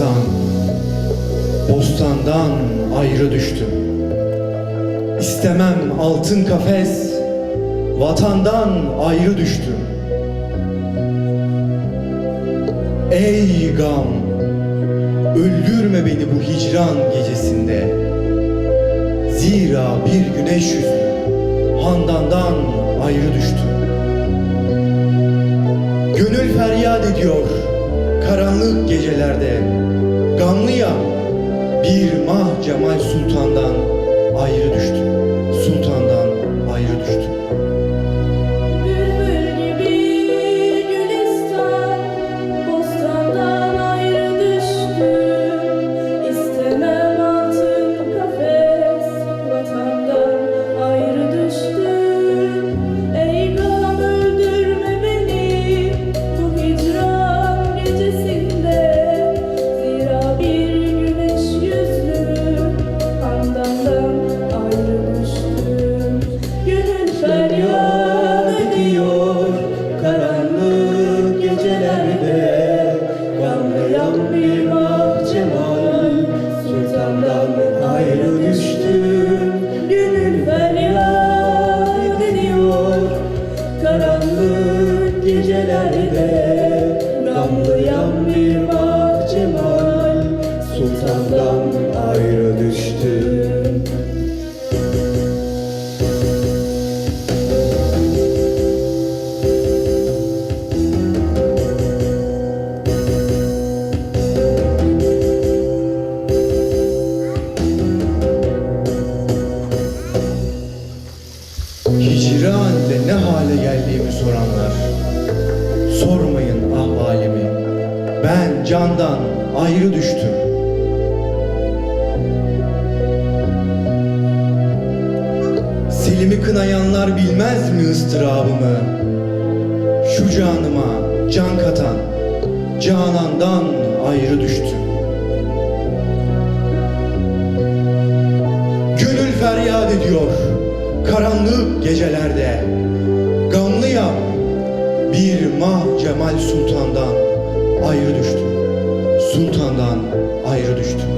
destan Bostandan ayrı düştüm. İstemem altın kafes Vatandan ayrı düştüm. Ey gam Öldürme beni bu hicran gecesinde. Zira bir güneş yüzü Handandan ayrı düştüm. Gönül feryat ediyor karanlık gecelerde. Gamlıyam bir mah Cemal Sultan'dan Gamlayan bir soranlar Sormayın ahvalimi. Ben candan ayrı düştüm. Selim'i kınayanlar bilmez mi ıstırabımı? Şu canıma can katan Canandan ayrı düştüm. Gönül feryat ediyor karanlık gecelerde mah Cemal Sultan'dan ayrı düştüm. Sultan'dan ayrı düştüm